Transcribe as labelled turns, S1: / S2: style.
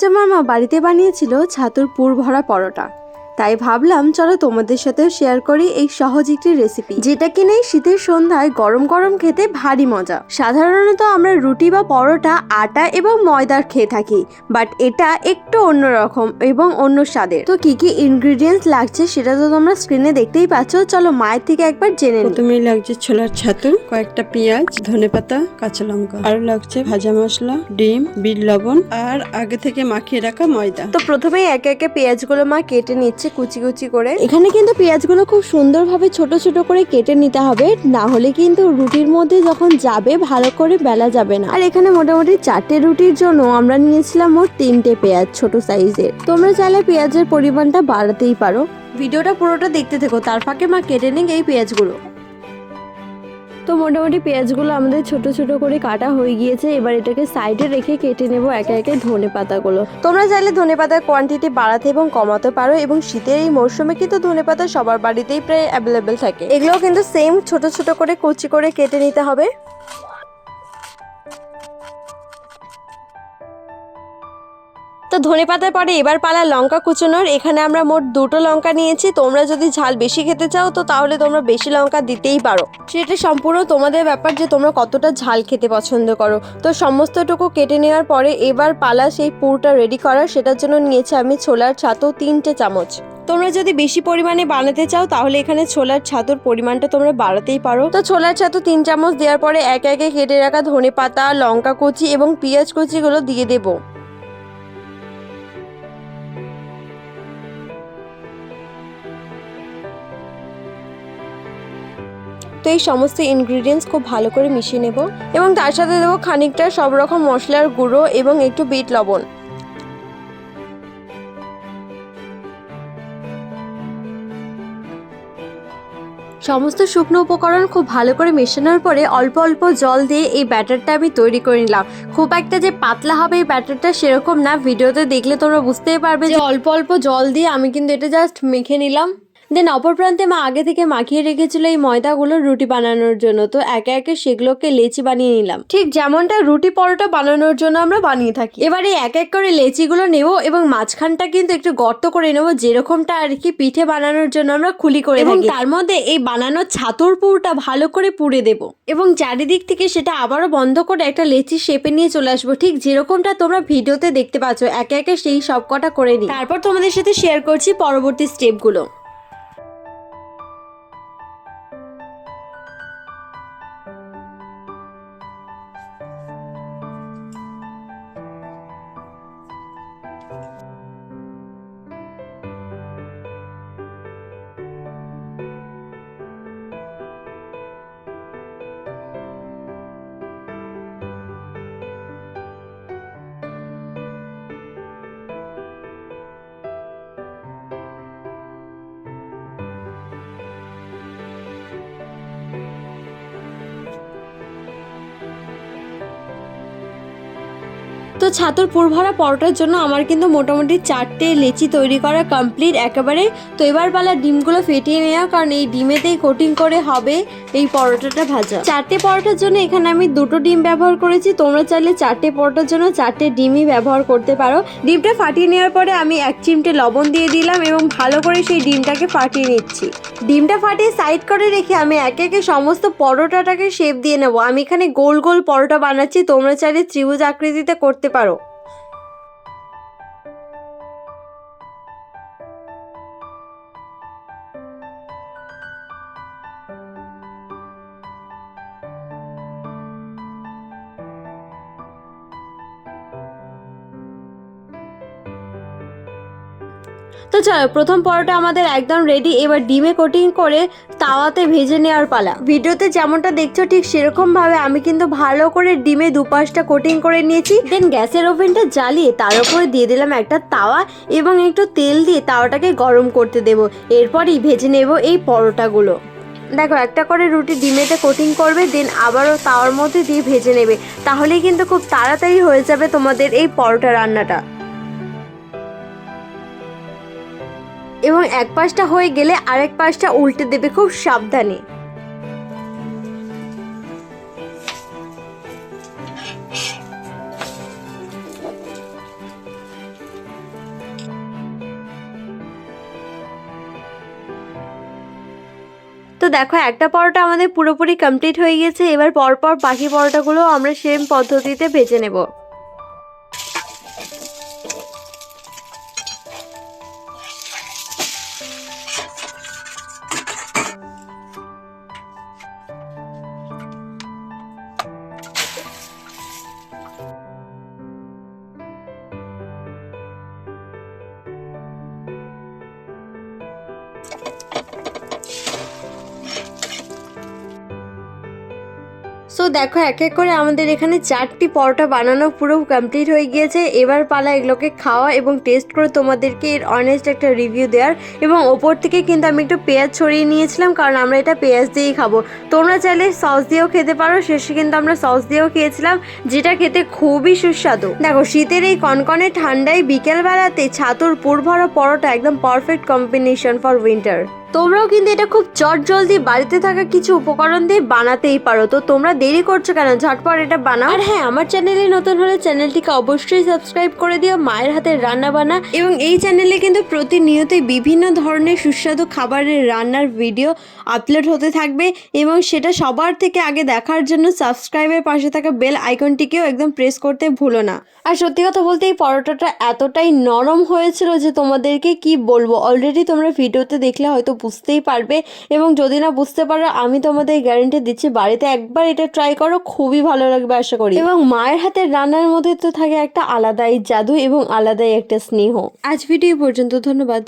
S1: আজ আমার মা বাড়িতে বানিয়েছিল ছাতুর পুর ভরা পরোটা। তাই ভাবলাম চলো তোমাদের সাথেও শেয়ার করি এই সহজ একটি রেসিপি যেটা কিনা শীতের সন্ধ্যায় গরম গরম খেতে ভারী মজা। সাধারণত আমরা রুটি বা পরোটা আটা এবং ময়দার খেয়ে থাকি বাট এটা একটু অন্যরকম এবং অন্য স্বাদের। তো কি কি ইনগ্রিডিয়েন্টস লাগছে সেটা তো তোমরা স্ক্রিনে দেখতেই পাচ্ছ চলো মায়ের থেকে একবার জেনে
S2: প্রথমেই লাগছে ছোলার ছাতু কয়েকটা পেঁয়াজ ধনেপাতা কাঁচা লঙ্কা। আর লাগছে ভাজা মশলা ডিম বিট লবণ আর আগে থেকে মাখিয়ে রাখা ময়দা।
S1: তো প্রথমেই একে একে পেঁয়াজগুলো মা কেটে নিচ্ছে কুচি কুচি করে। এখানে কিন্তু পেঁয়াজগুলো খুব সুন্দরভাবে ছোট ছোট করে কেটে নিতে হবে না হলে কিন্তু রুটির মধ্যে যখন যাবে ভালো করে বেলা যাবে না। আর এখানে মোটামুটি চারটে রুটির জন্য আমরা নিয়েছিলাম মোট তিনটে পেঁয়াজ ছোট সাইজের। তোমরা চাইলে পেঁয়াজের পরিমাণটা বাড়াতেই পারো। ভিডিওটা পুরোটা দেখতে থেকো তার ফাঁকে মা কেটে নিক এই পেঁয়াজগুলো। তো মোটামুটি পেঁয়াজগুলো আমাদের ছোট ছোট করে কাটা হয়ে গিয়েছে, এবার এটাকে সাইডে রেখে কেটে নেব একে একে ধনে পাতাগুলো। তোমরা চাইলে ধনে পাতার কোয়ান্টিটি বাড়াতে এবং কমাতে পারো এবং শীতের এই মরশুমে কিন্তু ধনে পাতা সবার বাড়িতেই প্রায় অ্যাভেলেবেল থাকে। এগুলো কিন্তু সেম ছোট ছোট করে কুচি করে কেটে নিতে হবে। তো ধনে পাতার পরে এবার পালা লঙ্কা কুচোনোর। এখানে আমরা মোট দুটো লঙ্কা নিয়েছি। তোমরা যদি ঝাল বেশি খেতে চাও, তো তাহলে তোমরা বেশি লঙ্কা দিতেই পারো। সেটা সম্পূর্ণ তোমাদের ব্যাপার যে তোমরা কতটা ঝাল খেতে পছন্দ করো। তো সমস্তটুকু কেটে নেওয়ার পরে এবার পালা সেই পুরটা রেডি করার। সেটার জন্য নিয়েছি আমি ছোলার ছাতু তিনটে চামচ। তোমরা যদি বেশি পরিমাণে বানাতে চাও, তাহলে এখানে ছোলার ছাতুর পরিমাণটা তোমরা বাড়াতেই পারো। তো ছোলার ছাতু তিন চামচ দেওয়ার পরে একে একে কেটে রাখা ধনে পাতা লঙ্কা কুচি এবং পেঁয়াজ কুচিগুলো দিয়ে দেবো। তো এই সমস্ত ইনগ্রিডিয়েন্টস খুব ভালো করে মিশিয়ে নেব এবং তার সাথে দেবো খানিকটা সব রকম মশলার গুঁড়ো এবং একটু বিট লবণ। সমস্ত শুকনো উপকরণ খুব ভালো করে মেশানোর পরে অল্প অল্প জল দিয়ে এই ব্যাটারটা আমি তৈরি করে নিলাম। খুব একটা যে পাতলা হবে এই ব্যাটারটা সেরকম না। ভিডিওতে দেখলে তোমরা বুঝতেই পারবে যে অল্প অল্প জল দিয়ে আমি কিন্তু এটা জাস্ট মেখে নিলাম। দেন অপর প্রান্তে মা আগে থেকে মাখিয়ে রেখেছিল এই ময়দাগুলো রুটি বানানোর জন্য। তো একে একে সেগুলোকে লেচি বানিয়ে নিলাম। ঠিক যেমনটা রুটি পরোটা বানানোর জন্য আমরা বানিয়ে থাকি। এবারে এক এক করে লেচিগুলো নেব এবং মাঝখানটা কিন্তু একটু গর্ত করে নেব যেরকমটা আর কি পিঠে বানানোর জন্য আমরা খুলি করে এবং তার মধ্যে এই বানানোর ছাতুর পুরটা ভালো করে পুড়ে দেব। এবং চারিদিক থেকে সেটা আবারও বন্ধ করে একটা লেচি শেপে নিয়ে চলে আসব। ঠিক যেরকমটা তোমরা ভিডিওতে দেখতে পাচ্ছ একে একে সেই সব কটা করে নিই। তারপর তোমাদের সাথে শেয়ার করছি পরবর্তী স্টেপগুলো তো ছাতুর পুরভরা পরোটার জন্য আমার কিন্তু মোটামুটি চারটে লেচি তৈরি করা কমপ্লিট একেবারে তো এবার বেলা ডিমগুলো ফেটিয়ে নেওয়া, কারণ এই ডিমেতেই কোটিং করে হবে এই পরোটাটা ভাজা। চারটে পরোটার জন্য এখানে আমি দুটো ডিম ব্যবহার করেছি, তোমরা চাইলে চারটে পরোটার জন্য চারটে ডিমই ব্যবহার করতে পারো। ডিমটা ফাটিয়ে নেওয়ার পরে আমি এক চিমটে লবণ দিয়ে দিলাম এবং ভালো করে সেই ডিমটাকে ফাটিয়ে নিচ্ছি। ডিমটা ফাটিয়ে সাইড করে রেখে আমি একে একে সমস্ত পরোটাটাকে শেপ দিয়ে নেব। আমি এখানে গোল গোল পরোটা বানাচ্ছি, তোমরা চাইলে ত্রিভুজ আকৃতিতে করতে পারো তো চলো, প্রথম পরোটা আমাদের একদম রেডি এবার ডিমে কোটিং করে তাওয়াতে ভেজে নেওয়ার পালা। ভিডিওতে যেমনটা দেখছ, ঠিক সেরকম ভাবে আমি কিন্তু ভালো করে ডিমে দুপাশটা কোটিং করে নিয়েছি। দেন গ্যাসের ওভেনটা জ্বালিয়ে তার উপরে দিয়ে দিলাম একটা তাওয়া এবং একটু তেল দিয়ে তাওয়াটাকে গরম করতে দেব। এরপরই ভেজে নেব এই পরোটাগুলো। দেখো, একটা করে রুটি ডিমেতে কোটিং করবে দেন আবারও তাওয়ার মধ্যে দিয়ে ভেজে নেবে। তাহলেই কিন্তু খুব তাড়াতাড়ি হয়ে যাবে তোমাদের এই পরোটা রান্নাটা। এবং এক পাশটা হয়ে গেলে আরেক পাশটা উল্টে দেবে খুব সাবধানে। তো দেখো, একটা পরোটা আমাদের পুরোপুরি কমপ্লিট হয়ে গেছে। এবার পরপর বাকি পরোটাগুলো আমরা সেম পদ্ধতিতে ভেজে নেব। দেখো, এক এক করে আমাদের এখানে চারটি পরোটা বানানো পুরো কমপ্লিট হয়ে গিয়েছে। এবার পালা এগুলোকে খাওয়া এবং টেস্ট করে তোমাদেরকে এর অনেস্ট একটা রিভিউ দেওয়ার। এবং ওপর থেকে কিন্তু আমি একটু পেঁয়াজ ছড়িয়ে নিয়েছিলাম, কারণ আমরা এটা পেঁয়াজ দিয়েই খাব। তোমরা চাইলে সস দিয়েও খেতে পারো, শেষে কিন্তু আমরা সস দিয়েও খেয়েছিলাম, যেটা খেতে খুবই সুস্বাদু। দেখো, শীতের এই কনকনে ঠান্ডায় বিকেলবেলাতে ছাতুর পুরভরা পরোটা একদম পারফেক্ট কম্বিনেশন ফর উইন্টার তোমরাও কিন্তু এটা খুব চট জলদি বাড়িতে থাকা কিছু উপকরণ দিয়ে বানাতেই পারো। তো তোমরা দেরি করছ কেন? ঝটপট এটা বানাও। আর হ্যাঁ আমার চ্যানেলে নতুন হলে চ্যানেলটিকে অবশ্যই সাবস্ক্রাইব করে দিও, মায়ের হাতের রান্না বান্না এবং এই চ্যানেলে কিন্তু প্রতিনিয়তই বিভিন্ন ধরনের সুস্বাদু খাবারের রান্নার ভিডিও আপলোড হতে থাকবে এবং সেটা সবার থেকে আগে দেখার জন্য সাবস্ক্রাইবের পাশে থাকা বেল আইকনটিকেও একদম প্রেস করতে ভুলো না। আর সত্যি কথা বলতে এই পরোটাটা এতটাই নরম হয়েছিল যে তোমাদেরকে কি বলব? অলরেডি তোমরা ভিডিওতে দেখলে হয়তো বুঝতেই পারবে এবং যদি না বুঝতে পারো, আমি তোমাদের গ্যারেন্টি দিচ্ছি, বাড়িতে একবার এটা ট্রাই করো, খুবই ভালো লাগবে, আশা করি। এবং মায়ের হাতের রান্নার মধ্যে তো থাকে একটা আলাদাই জাদু এবং আলাদাই একটা স্নেহ। আজ ভিডিও পর্যন্ত, ধন্যবাদ।